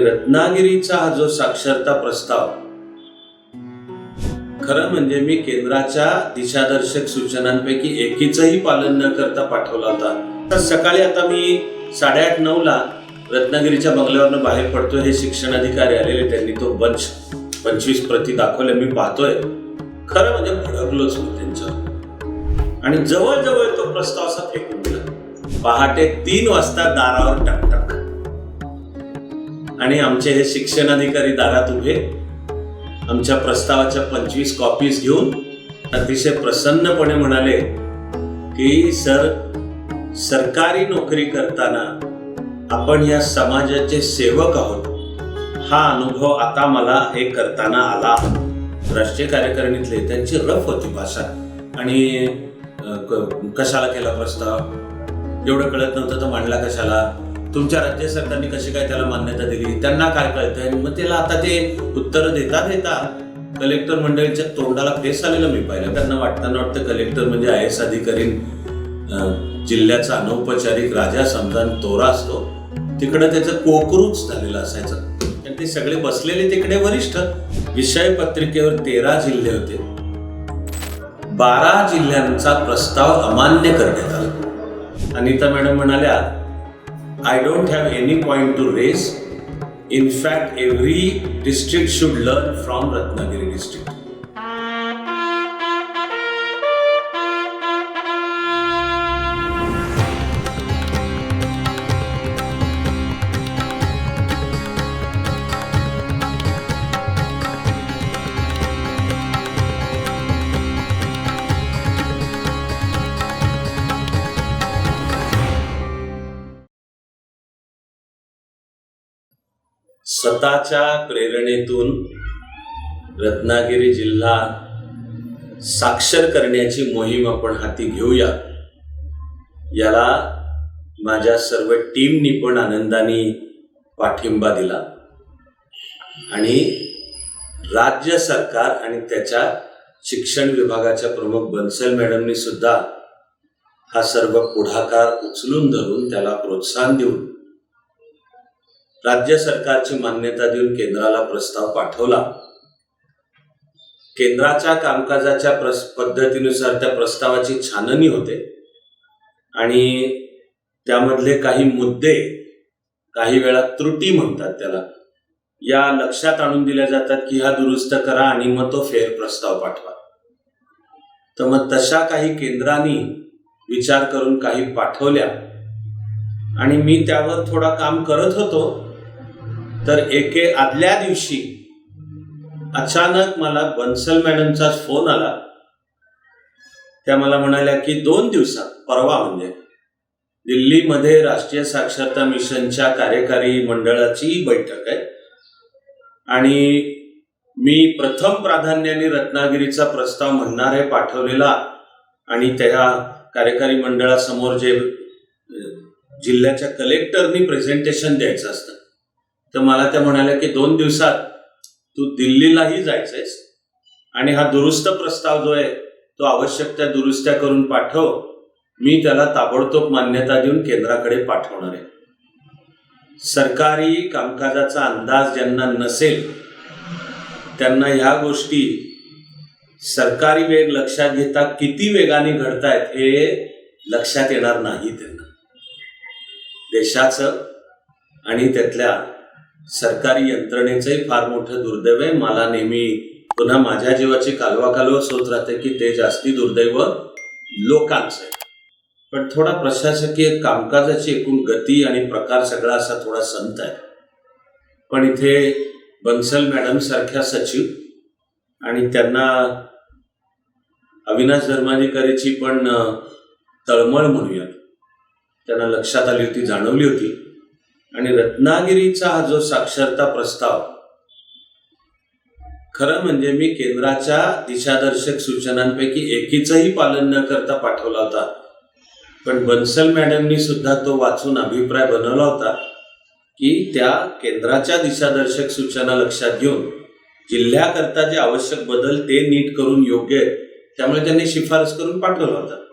रत्नागिरीचा हा जो साक्षरता प्रस्ताव खरं म्हणजे मी केंद्राच्या दिशादर्शक सूचनांपैकी एकीचंही पालन न करता पाठवला होता. तर सकाळी आता मी साडेआठ नऊ ला रत्नागिरीच्या बंगल्यावरनं बाहेर पडतोय हे शिक्षण अधिकारी आलेले त्यांनी तो बंच पंचवीस प्रती दाखवल्या मी पाहतोय. खरं म्हणजे भडकलोच मी त्यांच्यावर. आणि जवळजवळ तो प्रस्ताव असा फेकून दिला. पहाटे तीन वाजता दारावर टाकतात आणि आमचे हे शिक्षण अधिकारी दारात उभे आमच्या प्रस्तावाच्या पंचवीस कॉपीज घेऊन अतिशय प्रसन्नपणे म्हणाले की सर सरकारी नोकरी करताना आपण या समाजाचे सेवक आहोत. हा अनुभव आता मला हे करताना आला. राष्ट्रीय कार्यकारिणीतले त्यांची रफ होती भाषा. आणि क- कशाला केला प्रस्ताव? एवढं कळत नव्हतं तर मांडला कशाला? तुमच्या राज्य सरकारने कशी काय त्याला मान्यता दिली? त्यांना काय कळतंय? मग त्याला आता ते उत्तर देता देता कलेक्टर मंडळीच्या तोंडाला फेस आलेलं मी पाहिलं. त्यांना वाटताना वाटतं कलेक्टर म्हणजे आय एस अधिकारी जिल्ह्याचा अनौपचारिक राजा समजा तोरा असतो. तिकडं त्याचं कोकरूच झालेलं असायचं. आणि ते सगळे बसलेले तिकडे वरिष्ठ विषय पत्रिकेवर तेरा जिल्हे होते. बारा जिल्ह्यांचा प्रस्ताव अमान्य करण्यात आला. अनिता मॅडम म्हणाल्या I don't have any point to raise. In fact, every district should learn from Ratnagiri district. स्वतःच्या प्रेरणेतून रत्नागिरी जिल्हा साक्षर करण्याची मोहीम आपण हाती घेऊया. याला माझ्या सर्व टीमनी पण आनंदाने पाठिंबा दिला. आणि राज्य सरकार आणि त्याच्या शिक्षण विभागाच्या प्रमुख बन्सल मॅडमनी सुद्धा हा सर्व पुढाकार उचलून धरून त्याला प्रोत्साहन देऊन राज्य सरकारची मान्यता देऊन केंद्राला प्रस्ताव पाठवला. केंद्राच्या कामकाजाच्या प्रस पद्धतीनुसार त्या प्रस्तावाची छाननी होते. आणि त्यामधले काही मुद्दे काही वेळा त्रुटी म्हणतात त्याला. या लक्षात आणून दिल्या जातात की हा दुरुस्त करा आणि मग तो फेर प्रस्ताव पाठवा. तर मग तशा काही केंद्रांनी विचार करून काही पाठवल्या. आणि मी त्यावर थोडा काम करत होतो. तर एके आदल्या दिवशी अचानक मला बन्सल मॅडमचाच फोन आला. त्या मला म्हणाल्या की दोन दिवसात परवा म्हणजे दिल्लीमध्ये राष्ट्रीय साक्षरता मिशनच्या कार्यकारी मंडळाची बैठक आहे आणि मी प्रथम प्राधान्याने रत्नागिरीचा प्रस्ताव म्हणणार आहे पाठवलेला आणि त्या कार्यकारी मंडळासमोर जे जिल्ह्याच्या कलेक्टरनी प्रेझेंटेशन द्यायचं असतं. तर मला त्या म्हणाल्या की दोन दिवसात तू दिल्लीलाही जायचंयस आणि हा दुरुस्त प्रस्ताव जो आहे तो आवश्यक त्या दुरुस्त्या करून पाठव. मी त्याला ताबडतोब मान्यता देऊन केंद्राकडे पाठवणार आहे. सरकारी कामकाजाचा अंदाज ज्यांना नसेल त्यांना ह्या गोष्टी सरकारी वेग लक्षात घेता किती वेगाने घडतायत हे लक्षात येणार नाही त्यांना. देशाचं आणि त्यातल्या सरकारी यंत्रणेचंही फार मोठं दुर्दैव आहे. मला नेहमी पुन्हा माझ्या जीवाची कालवा कालवच होत राहते की ते जास्ती दुर्दैव लोकांचं आहे. पण थोडा प्रशासकीय कामकाजाची एकूण गती आणि प्रकार सगळा असा थोडा संत आहे. पण इथे बन्सल मॅडम सारख्या सचिव आणि त्यांना अविनाश धर्माधिकारीची पण तळमळ म्हणूयात. त्यांना लक्षात आली होती जाणवली होती. आणि रत्नागिरीचा हा जो साक्षरता प्रस्ताव खरं म्हणजे मी केंद्राच्या दिशादर्शक सूचनांपैकी एकीचंही पालन न करता पाठवला होता. पण बन्सल मॅडमनी सुद्धा तो वाचून अभिप्राय बनवला होता की त्या केंद्राच्या दिशादर्शक सूचना लक्षात घेऊन जिल्ह्याकरता जे आवश्यक बदल ते नीट करून योग्य आहे त्यामुळे त्यांनी शिफारस करून पाठवला होता.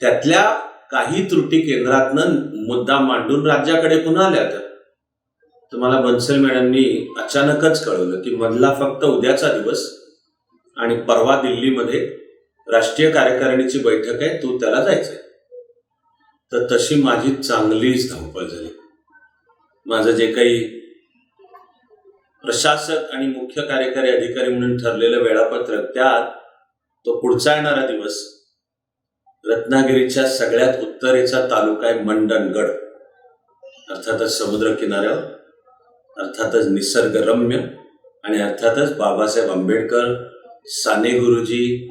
त्यातल्या काही त्रुटी केंद्रातनं मुद्दा मांडून राज्याकडे पुन्हा आल्या तर? मला बन्सल मॅडमनी अचानकच कळवलं की मधला फक्त उद्याचा दिवस आणि परवा दिल्लीमध्ये राष्ट्रीय कार्यकारिणीची बैठक आहे तू त्याला जायचंय. तर तशी माझी चांगलीच धावपळ झाली. माझं जे काही प्रशासक आणि मुख्य कार्यकारी अधिकारी म्हणून ठरलेलं वेळापत्रक त्यात तो पुढचा येणारा दिवस रत्नागिरीच्या सगळ्यात उत्तरेचा तालुका आहे मंडणगड. अर्थातच समुद्र किनाऱ्यावर अर्थातच निसर्गरम्य आणि अर्थातच बाबासाहेब आंबेडकर साने गुरुजी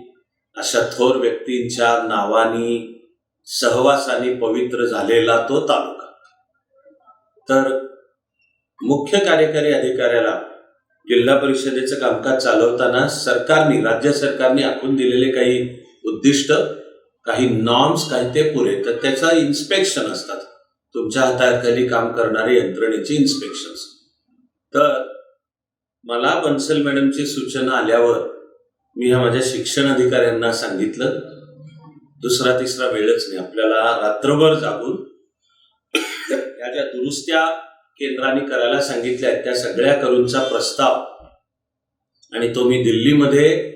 अशा थोर व्यक्तींच्या नावानी सहवासाने पवित्र झालेला तो तालुका. तर मुख्य कार्यकारी अधिकाऱ्याला जिल्हा परिषदेचं कामकाज चालवताना सरकारने राज्य सरकारने आखून दिलेले काही उद्दिष्ट काही नॉर्म्स काही ते पुरे तर त्याचा इन्स्पेक्शन असतात. तुमच्या हाताखाली काम करणारे यंत्रणेची इन्स्पेक्शन तर मला बन्सल मॅडमची सूचना आल्यावर मी ह्या माझ्या शिक्षण अधिकाऱ्यांना सांगितलं. दुसरा तिसरा वेळच नाही. आपल्याला रात्रभर जागून या ज्या दुरुस्त्या केंद्राने करायला सांगितल्या आहेत त्या सगळ्या करूनचा प्रस्ताव. आणि तो मी दिल्लीमध्ये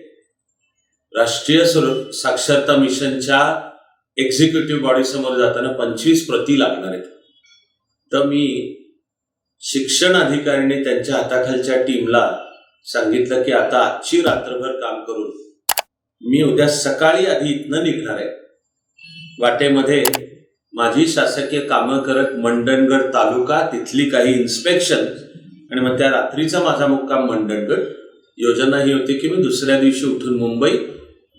राष्ट्रीय सुर- साक्षरता मिशनच्या एक्झिक्युटिव्ह बॉडी समोर जाताना पंचवीस प्रती लागणार आहेत. तर मी शिक्षण अधिकाऱ्यांनी त्यांच्या हाताखालच्या टीमला सांगितलं की आता आजची रात्रभर काम करून मी उद्या सकाळी आधी इथनं निघणार आहे. वाटेमध्ये माझी शासकीय कामं करत मंडणगड तालुका तिथली काही इन्स्पेक्शन आणि मग त्या रात्रीचा माझा मुक्काम मंडणगड. योजना ही होती की मी दुसऱ्या दिवशी उठून मुंबई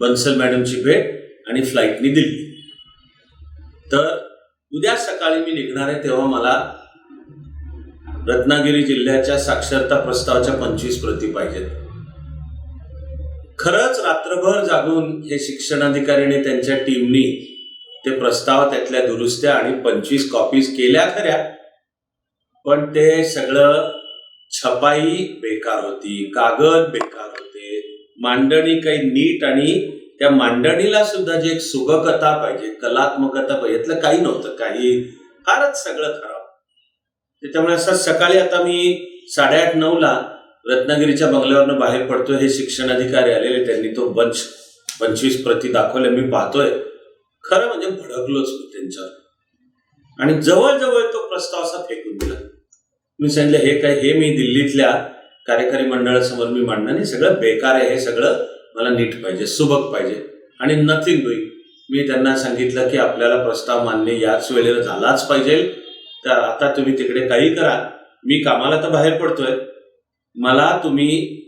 बन्सल मॅडमची भेट आणि फ्लाईटनी दिल्ली तर उद्या सकाळी मी निघणार आहे तेव्हा मला रत्नागिरी जिल्ह्याच्या साक्षरता प्रस्तावाच्या पंचवीस प्रती पाहिजेत. खरंच रात्रभर जागून हे शिक्षणाधिकारीने त्यांच्या टीमनी ते प्रस्ताव त्यातल्या दुरुस्त्या आणि पंचवीस कॉपीज केल्या खऱ्या पण ते सगळं छपाई बेकार होती कागद बेकार होती. मांडणी काही नीट आणि त्या मांडणीला सुद्धा जे एक सुबकता पाहिजे कलात्मकता पाहिजे यातलं काही नव्हतं काही फारच सगळं खराब. त्याच्यामुळे असं सकाळी आता मी साडेआठ नऊला रत्नागिरीच्या बंगल्यावरनं बाहेर पडतोय हे शिक्षण अधिकारी आलेले त्यांनी तो बंच पंचवीस प्रती दाखवल्या मी पाहतोय. खरं म्हणजे भडकलोच मी त्यांच्यावर. आणि जवळजवळ तो प्रस्ताव असा फेकून दिला. मी सांगितलं हे काय हे मी दिल्लीतल्या कार्यकारी मंडळासमोर मी मांडणार नाही सगळं बेकार आहे हे सगळं मला नीट पाहिजे सुबक पाहिजे. आणि नथिंग डुईंग मी त्यांना सांगितलं की आपल्याला प्रस्ताव मान्य याच वेळेला झालाच पाहिजे. तर आता तुम्ही तिकडे काही करा. मी कामाला तर बाहेर पडतोय. मला तुम्ही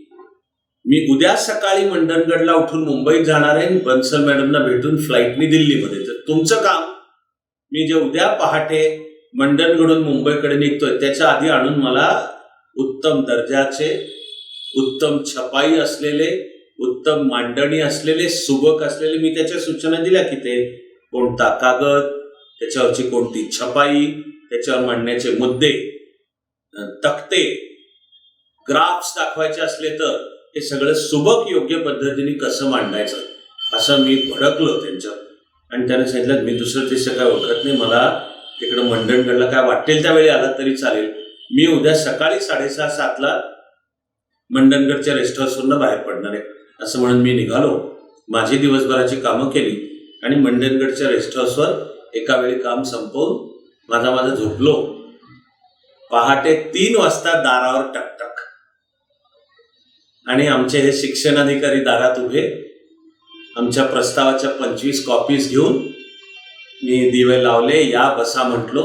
मी उद्या सकाळी मंडणगडला उठून मुंबईत जाणार आहे. बन्सल मॅडमना भेटून फ्लाईटनी दिल्लीमध्ये. तर तुमचं काम मी जे उद्या पहाटे मंडणगडून मुंबईकडे निघतोय त्याच्या आधी आणून मला उत्तम दर्जाचे उत्तम छपाई असलेले उत्तम मांडणी असलेले सुबक असलेले मी त्याच्या सूचना दिल्या की ते कोणता कागद त्याच्यावरची कोणती छपाई त्याच्यावर मांडण्याचे मुद्दे तक्ते ग्राफ्स दाखवायचे असले तर हे सगळं सुबक योग्य पद्धतीने कसं मांडायचं असं मी भडकलो त्यांच्यावर. आणि त्याने सांगितलं मी दुसरं तिसरं काय ओळखत नाही मला तिकडं मंडणगडला काय वाटेल त्यावेळी आला तरी चालेल. मी उद्या सकाळी साडेसहा सातला मंडणगडच्या रेस्ट हाऊसवरनं बाहेर पडणार आहे असं म्हणून मी निघालो. माझी दिवसभराची कामं केली आणि मंडणगडच्या रेस्ट हाऊसवर एका वेळी काम संपवून माझा माझा झोपलो. पहाटे तीन वाजता दारावर टकटक आणि आमचे हे शिक्षणाधिकारी दारात उभे आमच्या प्रस्तावाच्या पंचवीस कॉपीज घेऊन मी दिवे लावले या बसा म्हटलो.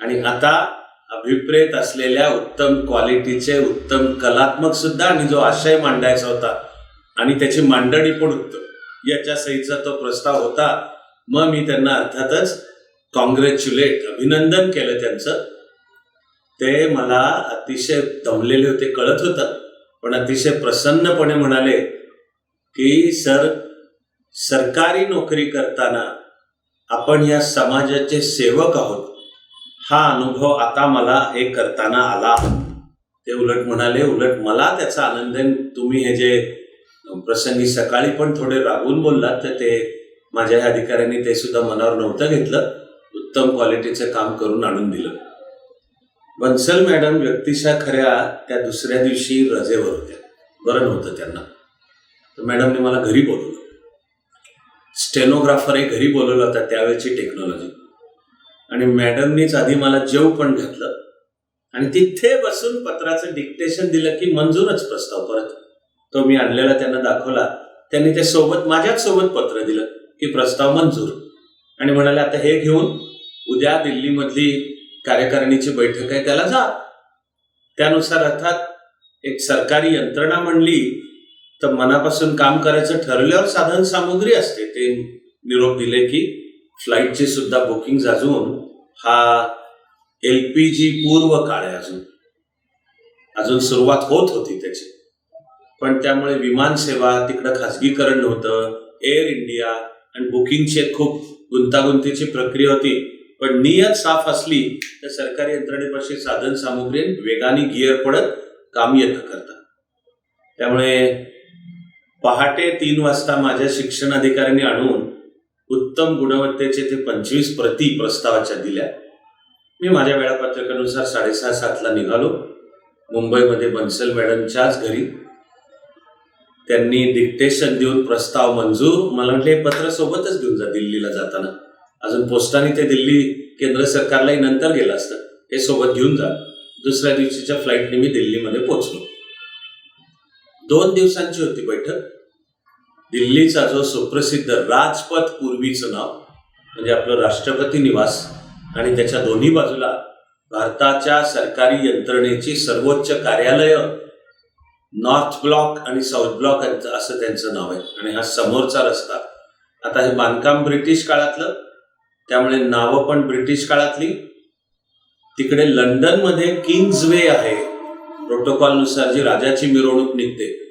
आणि आता अभिप्रेत असलेल्या उत्तम क्वालिटीचे उत्तम कलात्मक सुद्धा आणि जो आशय मांडायचा होता आणि त्याची मांडणी पण उत्तम याच्या सहीचा तो प्रस्ताव होता. मग मी त्यांना अर्थातच कॉंग्रॅच्युलेट अभिनंदन केलं त्यांचं. ते मला अतिशय दमलेले होते कळत होतं. पण अतिशय प्रसन्नपणे म्हणाले की सर सरकारी नोकरी करताना आपण या समाजाचे सेवक आहोत. हा अनुभव आता मला हे करताना आला. ते उलट म्हणाले उलट मला त्याचा आनंद तुम्ही हे जे प्रसंगी सकाळी पण थोडे रागून बोललात तर ते माझ्या ह्या अधिकाऱ्यांनी ते सुद्धा मनावर नव्हतं घेतलं. उत्तम क्वालिटीचं काम करून आणून दिलं. बन्सल मॅडम व्यक्तिशा खऱ्या त्या दुसऱ्या दिवशी रजेवर होत्या. बरं नव्हतं त्यांना. तर मॅडमने मला घरी बोलवलं. स्टेनोग्राफर हे घरी बोलवलं होता त्यावेळेची टेक्नॉलॉजी. आणि मॅडमनीच आधी मला जेव पण घातलं. आणि तिथे बसून पत्राचं डिक्टेशन दिलं की मंजूरच प्रस्ताव परत. तो मी आणलेला त्यांना दाखवला. त्यांनी ते सोबत माझ्याच सोबत पत्र दिलं की प्रस्ताव मंजूर. आणि म्हणाले आता हे घेऊन उद्या दिल्लीमधली कार्यकारिणीची बैठक आहे त्याला जा. त्यानुसार अर्थात एक सरकारी यंत्रणा म्हणली तर मनापासून काम करायचं ठरल्यावर साधन सामुग्री असते. ते निरोप दिले की फ्लाईटची सुद्धा बुकिंग अजून हा एल पी जी पूर्व काळ आहे अजून अजून सुरुवात होत होती त्याची. पण त्यामुळे विमानसेवा तिकडं खाजगीकरण नव्हतं एअर इंडिया आणि बुकिंगची खूप गुंतागुंतीची प्रक्रिया होती. पण नियत साफ असली तर सरकारी यंत्रणेपाशी साधन सामुग्री वेगाने गिअर पडत काम येतं करतात. त्यामुळे पहाटे तीन वाजता माझ्या शिक्षण अधिकाऱ्यांनी आणून उत्तम गुणवत्तेचे ते पंचवीस प्रती प्रस्तावाच्या दिल्या. मी माझ्या वेळापत्रकानुसार साडेसहा सातला निघालो. मुंबईमध्ये बन्सल मॅडमच्याच घरी. त्यांनी डिक्टेशन देऊन प्रस्ताव मंजूर मला म्हटले हे पत्र सोबतच घेऊन जा दिल्लीला जाताना. अजून पोस्टाने ते दिल्ली केंद्र सरकारलाही नंतर गेलं असतं. हे सोबत घेऊन जा. दुसऱ्या दिवशीच्या फ्लाईटने मी दिल्लीमध्ये पोहोचलो. दोन दिवसांची होती बैठक. दिल्लीचा जो सुप्रसिद्ध राजपथ पूर्वीचं नाव म्हणजे आपलं राष्ट्रपती निवास आणि त्याच्या दोन्ही बाजूला भारताच्या सरकारी यंत्रणेची सर्वोच्च कार्यालय नॉर्थ ब्लॉक आणि साऊथ ब्लॉक असं त्यांचं नाव आहे. आणि हा समोरचा रस्ता. आता हे बांधकाम ब्रिटिश काळातलं त्यामुळे नावं पण ब्रिटिश काळातली. तिकडे लंडनमध्ये किंग्ज वे आहे. प्रोटोकॉलनुसार जी राजाची मिरवणूक निघते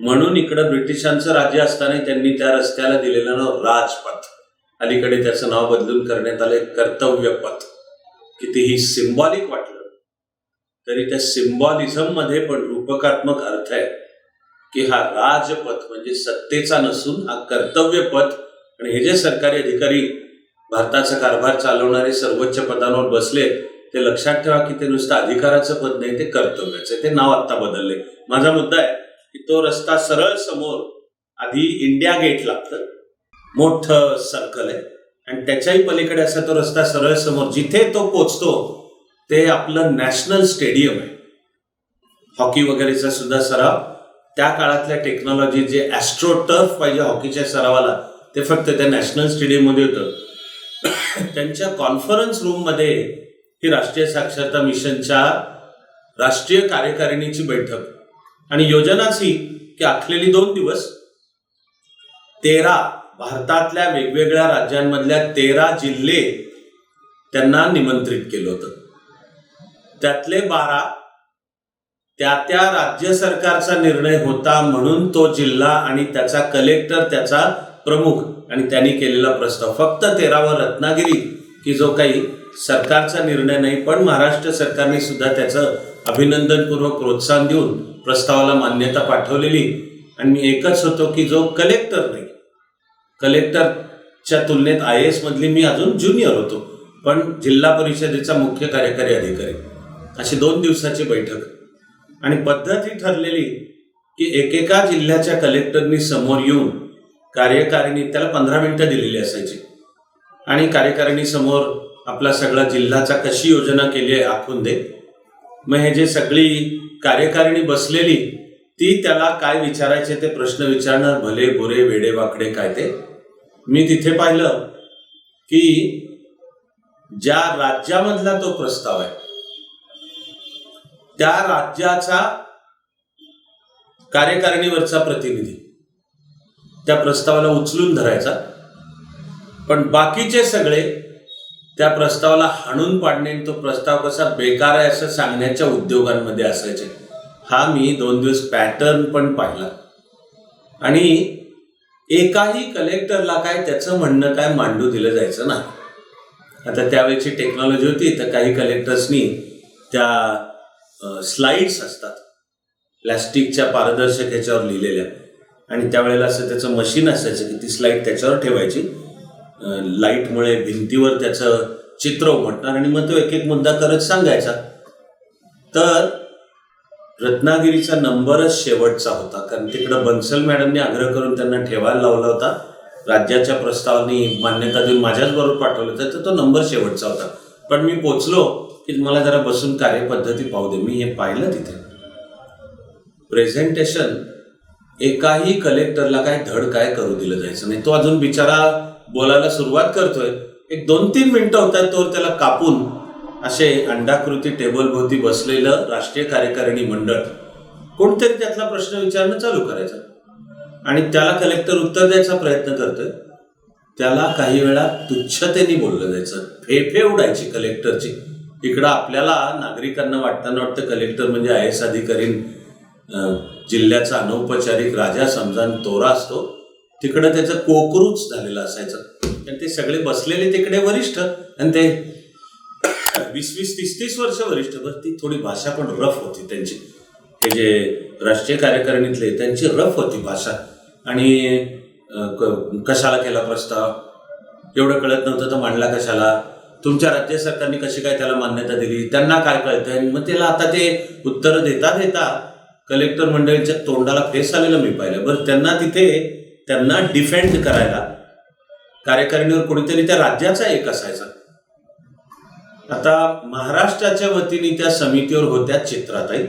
म्हणून इकडं ब्रिटिशांचं राज्य असताना त्यांनी त्या रस्त्याला दिलेलं नाव राजपथ. अलीकडे त्याचं नाव बदलून करण्यात आले कर्तव्य पथ. कितीही सिम्बॉलिक वाटलं तरी त्या सिम्बॉलिझममध्ये पण रूपकात्मक अर्थ आहे की हा राजपथ म्हणजे सत्तेचा नसून हा कर्तव्य पथ. आणि हे जे सरकारी अधिकारी भारताचा कारभार चालवणारे सर्वोच्च पदांवर बसले ते लक्षात ठेवा की ते नुसतं अधिकाराचं पद नाही ते कर्तव्याचं ते नाव आत्ता बदलले माझा मुद्दा आहे की तो रस्ता सरळ समोर आधी इंडिया गेट लागतं. मोठं सर्कल आहे. आणि त्याच्याही पलीकडे असा तो रस्ता सरळ समोर जिथे तो पोचतो ते आपलं नॅशनल स्टेडियम आहे. हॉकी वगैरेचा सुद्धा सराव. त्या काळातल्या टेक्नॉलॉजी जे ॲस्ट्रो टर्फ पाहिजे हॉकीच्या सरावाला ते फक्त त्या नॅशनल स्टेडियममध्ये होतं. त्यांच्या कॉन्फरन्स रूममध्ये ही राष्ट्रीय साक्षरता मिशनच्या राष्ट्रीय कार्यकारिणीची बैठक. आणि योजनाच ही की आखलेली दोन दिवस तेरा भारतातल्या वेगवेगळ्या राज्यांमधल्या तेरा जिल्हे त्यांना निमंत्रित केलं होतं. त्यातले बारा त्या त्या राज्य सरकारचा निर्णय होता म्हणून तो जिल्हा आणि त्याचा कलेक्टर त्याचा प्रमुख आणि त्यांनी केलेला प्रस्ताव. फक्त तेरावा रत्नागिरी की जो काही सरकारचा निर्णय नाही पण महाराष्ट्र सरकारने सुद्धा त्याचं अभिनंदनपूर्वक प्रोत्साहन देऊन प्रस्तावाला मान्यता पाठवलेली. आणि मी एकच होतो की जो कलेक्टर नाही. कलेक्टरच्या तुलनेत आय एस मधली मी अजून ज्युनियर होतो. पण जिल्हा परिषदेचा मुख्य कार्यकारी अधिकारी. अशी दोन दिवसाची बैठक. आणि पद्धती ठरलेली की एकेका जिल्ह्याच्या कलेक्टरनी समोर येऊन कार्यकारिणी त्याला पंधरा मिनटं दिलेली असायची. आणि कार्यकारिणी समोर आपला सगळा जिल्ह्याचा कशी योजना केली आहे आखून दे. मग हे जे सगळी कार्यकारिणी बसलेली ती त्याला काय विचारायचे ते प्रश्न विचारणार भले गोरे वेडे वाकडे काय ते? मी तिथे पाहिलं की ज्या राज्यामधला तो प्रस्ताव आहे त्या राज्याचा कार्यकारिणीवरचा प्रतिनिधी त्या प्रस्तावाला उचलून धरायचा. पण बाकीचे सगळे त्या प्रस्तावाला हाणून पाडणे आणि तो प्रस्ताव कसा बेकार आहे असं सांगण्याच्या उद्योगांमध्ये असायचे. हा मी दोन दिवस पॅटर्न पण पाहिला. आणि एकाही कलेक्टरला काय त्याचं म्हणणं काय मांडू दिलं जायचं नाही आता त्यावेळेची टेक्नॉलॉजी होती तर काही कलेक्टर्सनी त्या स्लाइड्स असतात. प्लॅस्टिकच्या पारदर्शक ह्याच्यावर लिहिलेल्या. आणि त्यावेळेला असं त्याचं मशीन असायचं की ती स्लाईड त्याच्यावर ठेवायची. लाईटमुळे भिंतीवर त्याचं चित्र उमटणार आणि मग तो एक एक मुद्दा करत सांगायचा. तर रत्नागिरीचा नंबरच शेवटचा होता कारण तिकडं बन्सल मॅडमने आग्रह करून त्यांना ठेवायला लावला होता. राज्याच्या प्रस्तावाने मान्यता देऊन माझ्याच बरोबर पाठवलं होतं तर तो नंबर शेवटचा होता. पण मी पोचलो की मला जरा बसून कार्यपद्धती पाहू दे मी हे पाहिलं तिथे. प्रेझेंटेशन एकाही कलेक्टरला काय धड काय करू दिलं जायचं नाही. तो अजून बिचारा बोलायला सुरुवात करतोय. एक दोन तीन मिनिटं होतात तोवर त्याला कापून असे अंडाकृती टेबलभोवती बसलेलं राष्ट्रीय कार्यकारिणी मंडळ. कोणतरी त्यातला प्रश्न विचारणं चालू करायचं. आणि त्याला कलेक्टर उत्तर द्यायचा प्रयत्न करतोय. त्याला काही वेळा तुच्छतेने बोललं जायचं. फेफे उडायची कलेक्टरची. इकडं आपल्याला नागरिकांना वाटताना वाटतं कलेक्टर म्हणजे आय एस अधिकारी जिल्ह्याचा अनौपचारिक राजा समजा तोरा असतो. तिकडं त्याचं कोकरूच झालेलं असायचं. आणि ते सगळे बसलेले तिकडे वरिष्ठ आणि ते वीस वीस तीस तीस वर्ष वरिष्ठ बरं ती थोडी भाषा पण रफ होती त्यांची. हे जे राष्ट्रीय कार्यकारिणीतले त्यांची रफ होती भाषा. आणि कशाला केला प्रस्ताव? एवढं कळत नव्हतं तर मांडला कशाला? तुमच्या राज्य सरकारने कशी काय त्याला मान्यता दिली? त्यांना काय कळतंय? मग त्याला आता ते उत्तर देता देता कलेक्टर मंडळीच्या तोंडाला फेस आलेलं मी पाहिलं. बरं त्यांना तिथे त्यांना डिफेंड करायला. कार्यकारिणीवर कोणीतरी त्या राज्याचा एक असायचा. आता महाराष्ट्राच्या वतीने त्या समितीवर होत्या चित्राताई.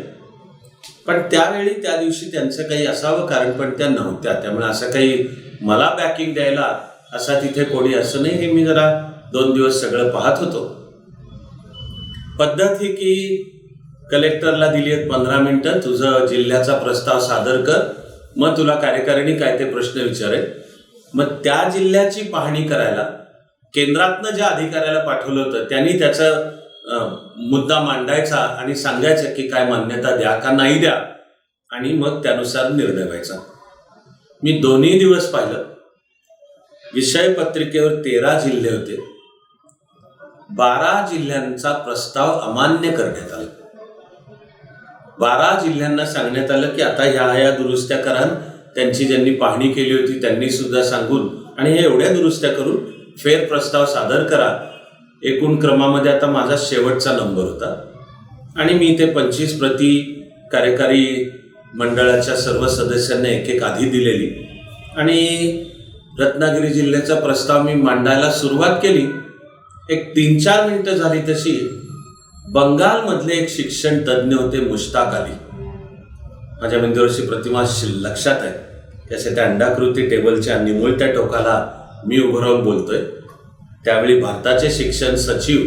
पण त्यावेळी त्या दिवशी त्यांचं काही असावं कारण पण त्या नव्हत्या. त्यामुळे असं काही मला बॅकिंग द्यायला असा तिथे कोणी असं नाही हे मी जरा दोन दिवस सगळं पाहत होतो. पद्धत ही की कलेक्टरला दिली आहेत पंधरा मिनटं. तुझं जिल्ह्याचा प्रस्ताव सादर कर. मग तुला कार्यकारिणी काय ते प्रश्न विचारेल. मग त्या जिल्ह्याची पाहणी करायला केंद्रातनं ज्या अधिकाऱ्याला पाठवलं होतं त्यांनी त्याचा मुद्दा मांडायचा आणि सांगायचं की काय मान्यता द्या का नाही द्या आणि मग त्यानुसार निर्णय व्हायचा मी दोन्ही दिवस पाहिलं. विषय पत्रिकेवर तेरा जिल्हे होते. बारा जिल्ह्यांचा प्रस्ताव अमान्य करण्यात आला. बारा जिल्ह्यांना सांगण्यात आलं की आता ह्या ह्या दुरुस्त्या करा. त्यांची ज्यांनी पाहणी केली होती त्यांनी सुद्धा सांगून आणि हे एवढ्या दुरुस्त्या करून फेर प्रस्ताव सादर करा. एकूण क्रमामध्ये आता माझा शेवटचा नंबर होता. आणि मी ते पंचवीस प्रती कार्यकारी मंडळाच्या सर्व सदस्यांना एक एक आधी दिलेली. आणि रत्नागिरी जिल्ह्याचा प्रस्ताव मी मांडायला सुरुवात केली. एक तीन चार मिनटं झाली तशी. बंगालमधले एक शिक्षण तज्ज्ञ होते मुश्ताक अली. माझ्या मंदिराची प्रतिमा लक्षात आहे. त्याच्या त्या अंडाकृती टेबलच्या निमुळत्या टोकाला मी उभं राहून बोलतोय. त्यावेळी भारताचे शिक्षण सचिव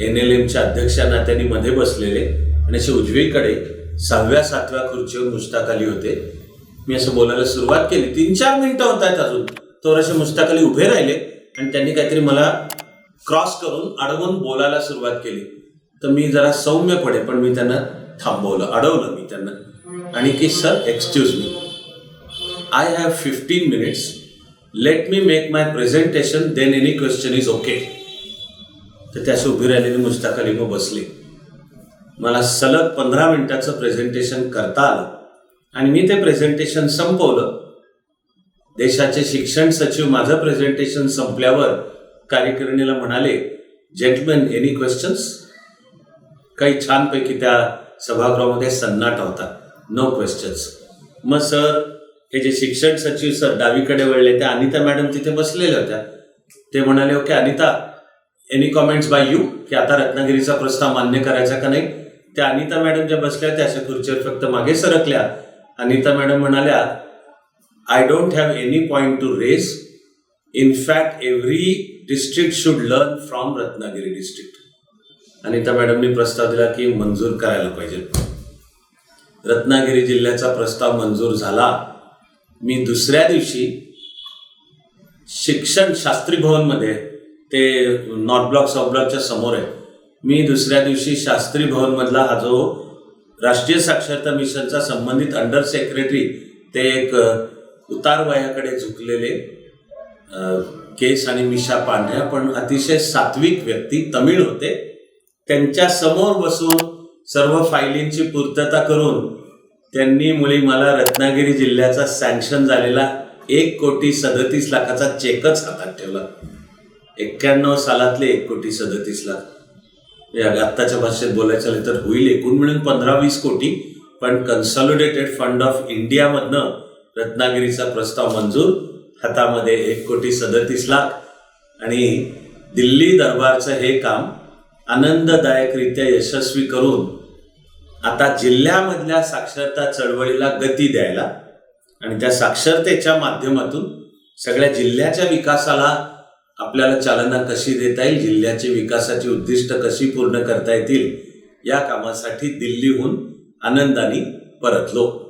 एन एल एमच्या अध्यक्षांना त्यांनी मध्ये बसलेले आणि असे उजवीकडे सहाव्या सातव्या खुर्चीवर मुश्ताक अली होते. मी असं बोलायला सुरुवात केली. तीन चार मिनिटं होत आहेत अजून. तर असे मुश्ताक अली उभे राहिले आणि त्यांनी काहीतरी मला क्रॉस करून अडवून बोलायला सुरुवात केली. तर मी जरा सौम्य पडे पण मी त्यांना थांबवलं अडवलं मी त्यांना. आणि की sir excuse me I have fifteen minutes let me make my presentation then any question is okay तर त्याशी उभी राहिलेली मुश्ताक अली मग बसली. मला सलग पंधरा मिनिटाचं प्रेझेंटेशन करता आलं. आणि मी ते प्रेझेंटेशन संपवलं. देशाचे शिक्षण सचिव माझं प्रेझेंटेशन संपल्यावर कार्यकारिणीला म्हणाले जेंटमॅन एनी क्वेश्चन्स काही छानपैकी त्या सभागृहामध्ये सन्नाटा होता. नो क्वेश्चन्स मग सर हे जे शिक्षण सचिव सर डावीकडे वळले त्या अनिता मॅडम तिथे बसलेल्या होत्या. ते म्हणाले okay Anita any comments by you की आता रत्नागिरीचा प्रस्ताव मान्य करायचा का नाही? त्या अनिता मॅडम ज्या बसल्या त्या अशा खुर्चीवर फक्त मागे सरकल्या. अनिता मॅडम म्हणाल्या I don't have any point to raise in fact every district should learn from Ratnagiri district Anita मॅडमनी प्रस्ताव दिला की मंजूर करायला पाहिजे. रत्नागिरी जिल्ह्याचा प्रस्ताव मंजूर झाला. मी दुसऱ्या दिवशी शिक्षण शास्त्री भवनमध्ये ते नॉर्थ ब्लॉक साऊथ ब्लॉकच्या समोर आहे. मी दुसऱ्या दिवशी शास्त्री भवनमधला हा जो राष्ट्रीय साक्षरता मिशनचा संबंधित अंडर सेक्रेटरी ते एक उतार वयाकडे झुकलेले केस आणि मिशा पांढऱ्या पण अतिशय सात्विक व्यक्ती तमिळ होते. त्यांच्यासमोर बसून सर्व फायलींची पूर्तता करून त्यांनी मुली मला रत्नागिरी जिल्ह्याचा सँक्शन झालेला एक कोटी सदतीस लाखाचा चेकच हातात ठेवला. एक्क्याण्णव सालातले एक कोटी सदतीस लाख. आत्ताच्या भाषेत बोलायचं झालं तर होईल एकूण मिळून पंधरा वीस कोटी पण कन्सॉलिडेटेड फंड ऑफ इंडियामधनं रत्नागिरीचा प्रस्ताव मंजूर हातामध्ये एक कोटी सदतीस लाख आणि दिल्ली दरबारचं हे काम आनंददायकरित्या यशस्वी करून आता जिल्ह्यामधल्या साक्षरता चळवळीला गती द्यायला आणि त्या साक्षरतेच्या माध्यमातून सगळ्या जिल्ह्याच्या विकासाला आपल्याला चालना कशी देता येईल जिल्ह्याची विकासाची उद्दिष्ट कशी पूर्ण करता येतील या कामासाठी दिल्लीहून आनंदाने परतलो.